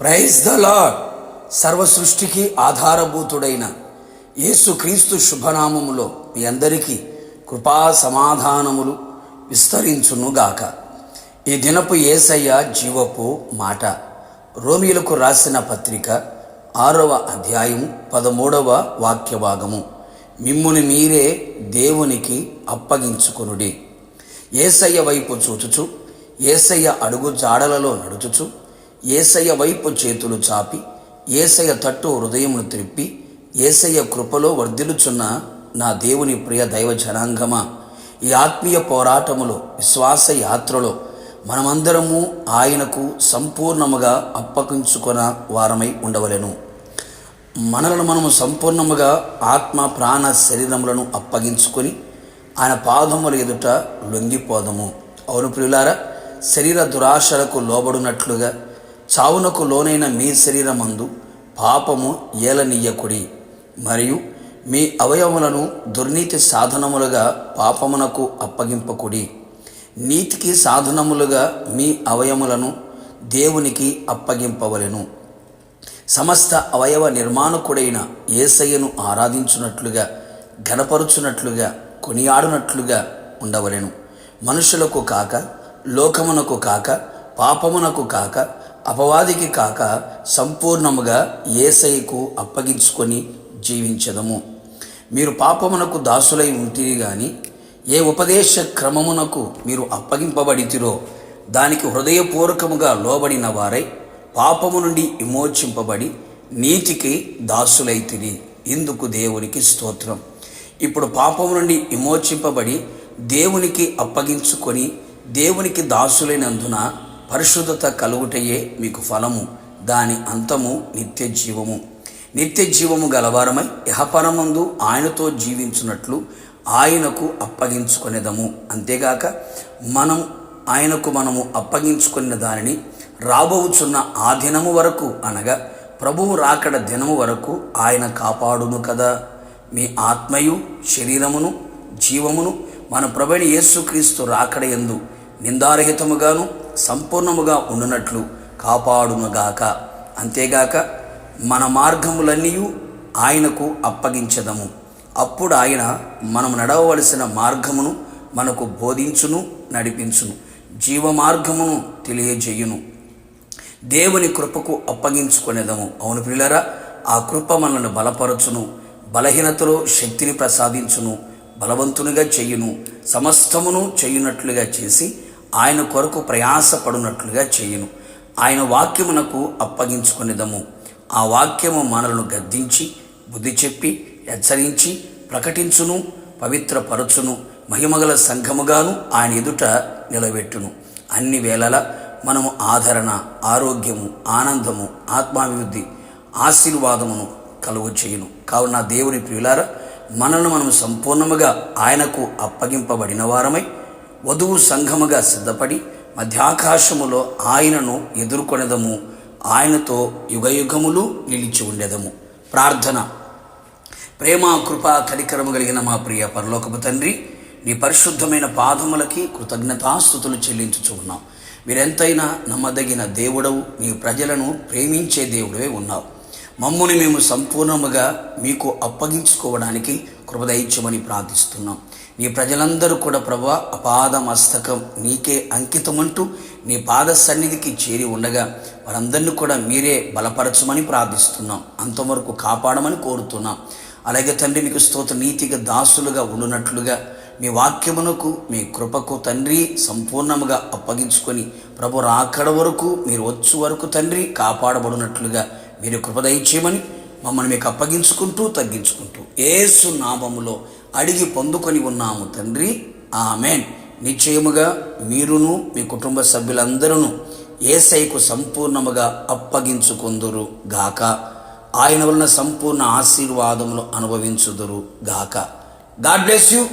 Praise the lord సర్వ సృష్టికి ఆధారభూతుడైన యేసుక్రీస్తు శుభనామములో మీ అందరికీ కృపా సమాధానములు విస్తరించునుగాక ఈ దినపు ఏసయ్య జీవపు మాట. రోమిలకు రాసిన పత్రిక ఆరవ అధ్యాయం పదమూడవ వాక్యభాగము. మిమ్ముని మీరే దేవునికి అప్పగించుకునుడి. ఏసయ్య వైపు చూచుచు ఏసయ్య అడుగు జాడలలో నడుచుచు ఏసయ్య వైపు చేతులు చాపి ఏసయ్య తట్టు హృదయమును త్రిప్పి ఏసయ్య కృపలో వర్ధిల్లుచున్న నా దేవుని ప్రియ దైవ జనాంగమా. ఈ ఆత్మీయ పోరాటములో విశ్వాస యాత్రలో మనమందరము ఆయనకు సంపూర్ణముగా అప్పగించుకున్న వారమై ఉండవలెను. మనలను మనము సంపూర్ణముగా ఆత్మ ప్రాణ శరీరములను అప్పగించుకొని ఆయన పాదముల ఎదుట లొంగిపోదము. అవును ప్రియులారా శరీర దురాశలకు లోబడినట్లుగా చావునకు లోనైన మీ శరీరమందు పాపము ఏలనీయకుడి మరియు మీ అవయవములను దుర్నీతి సాధనములుగా పాపమునకు అప్పగింపకుడి. నీతికి సాధనములుగా మీ అవయములను దేవునికి అప్పగింపవలెను. సమస్త అవయవ నిర్మాణకుడైన ఏసయ్యను ఆరాధించున్నట్లుగా గణపరుచున్నట్లుగా కొనియాడునట్లుగా ఉండవలెను. మనుషులకు కాక లోకమునకు కాక పాపమునకు కాక అపవాదికి కాక సంపూర్ణముగా ఏసైకు అప్పగించుకొని జీవించదము. మీరు పాపమునకు దాసులై ఉంటిరి గాని ఏ ఉపదేశ క్రమమునకు మీరు అప్పగింపబడితిరో దానికి హృదయపూర్వకముగా లోబడిన వారై పాపము నుండి విమోచింపబడి నీతికి దాసులైతిరి. ఇందుకు దేవునికి స్తోత్రం. ఇప్పుడు పాపము నుండి విమోచింపబడి దేవునికి అప్పగించుకొని దేవునికి దాసులైనందున పరిశుద్ధత కలుగుటయే మీకు ఫలము దాని అంతము నిత్య జీవము. నిత్య జీవము గలవారమై యహపరమందు ఆయనతో జీవించున్నట్లు ఆయనకు అప్పగించుకునేదము. అంతేగాక మనం ఆయనకు మనము అప్పగించుకున్న దానిని రాబోచున్న ఆ దినము వరకు అనగా ప్రభువు రాకడ దినము వరకు ఆయన కాపాడును కదా. మీ ఆత్మయు శరీరమును జీవమును మన ప్రభుని యేసుక్రీస్తు రాకడ ఎందు నిందారహితముగాను సంపూర్ణముగా ఉండునట్లు కాపాడునుగాక. అంతేగాక మన మార్గములన్నీ ఆయనకు అప్పగించదము. అప్పుడు ఆయన మనం నడవవలసిన మార్గమును మనకు బోధించును నడిపించును జీవ మార్గమును తెలియజేయును. దేవుని కృపకు అప్పగించుకునేదము. అవును పిల్లరా ఆ కృప మనల్ని బలపరచును బలహీనతలో శక్తిని ప్రసాదించును బలవంతునిగా చేయును సమస్తమును చేయునట్లుగా చేసి ఆయన కొరకు ప్రయాసపడునట్లుగా చేయును. ఆయన వాక్యమునకు అప్పగించుకునేదము. ఆ వాక్యము మనలను గద్దించి బుద్ధి చెప్పి హెచ్చరించి ప్రకటించును పవిత్రపరచును మహిమగల సంఘముగాను ఆయన ఎదుట నిలబెట్టును. అన్ని వేళల మనము ఆదరణ ఆరోగ్యము ఆనందము ఆత్మాభివృద్ధి ఆశీర్వాదమును కలుగు చేయును. కావున దేవుని ప్రియులారా మనల్ని మనం సంపూర్ణముగా ఆయనకు అప్పగింపబడిన వారమై వధువు సంఘముగా సిద్ధపడి మధ్యాకాశములో ఆయనను ఎదుర్కొనేదము. ఆయనతో యుగయుగములు నిలిచి ఉండేదము. ప్రార్థన. ప్రేమ కృప కరికరము కలిగిన మా ప్రియ పరలోకపు తండ్రి నీ పరిశుద్ధమైన పాదములకి కృతజ్ఞతాస్థుతులు చెల్లించుచు ఉన్నాం మీరెంతైనా నమ్మదగిన దేవుడవు నీ ప్రజలను ప్రేమించే దేవుడవే ఉన్నావు. మమ్ముని మేము సంపూర్ణముగా మీకు అప్పగించుకోవడానికి కృపదయించమని ప్రార్థిస్తున్నాం. నీ ప్రజలందరూ కూడా ప్రభా అపాద మస్తకం నీకే అంకితమంటూ నీ పాద సన్నిధికి చేరి ఉండగా వారందరినీ కూడా మీరే బలపరచమని ప్రార్థిస్తున్నాం. అంతవరకు కాపాడమని కోరుతున్నాం. అలాగే తండ్రి మీకు స్తోత్ర నీతిగా దాసులుగా ఉండునట్లుగా మీ వాక్యమునకు మీ కృపకు తండ్రి సంపూర్ణముగా అప్పగించుకొని ప్రభు రాకడ వరకు మీరు వచ్చు వరకు తండ్రి కాపాడబడినట్లుగా మీరు కృపదయించేయమని మమ్మల్ని మీకు అప్పగించుకుంటూ తగ్గించుకుంటూ ఏసు నామములో అడిగి పొందుకొని ఉన్నాము తండ్రి. ఆమెన్. నిశ్చయముగా మీరును మీ కుటుంబ సభ్యులందరూ ఏసైకు సంపూర్ణముగా అప్పగించుకుందురు గాక. ఆయన వలన సంపూర్ణ ఆశీర్వాదములు అనుభవించుదురు గాక. God bless you.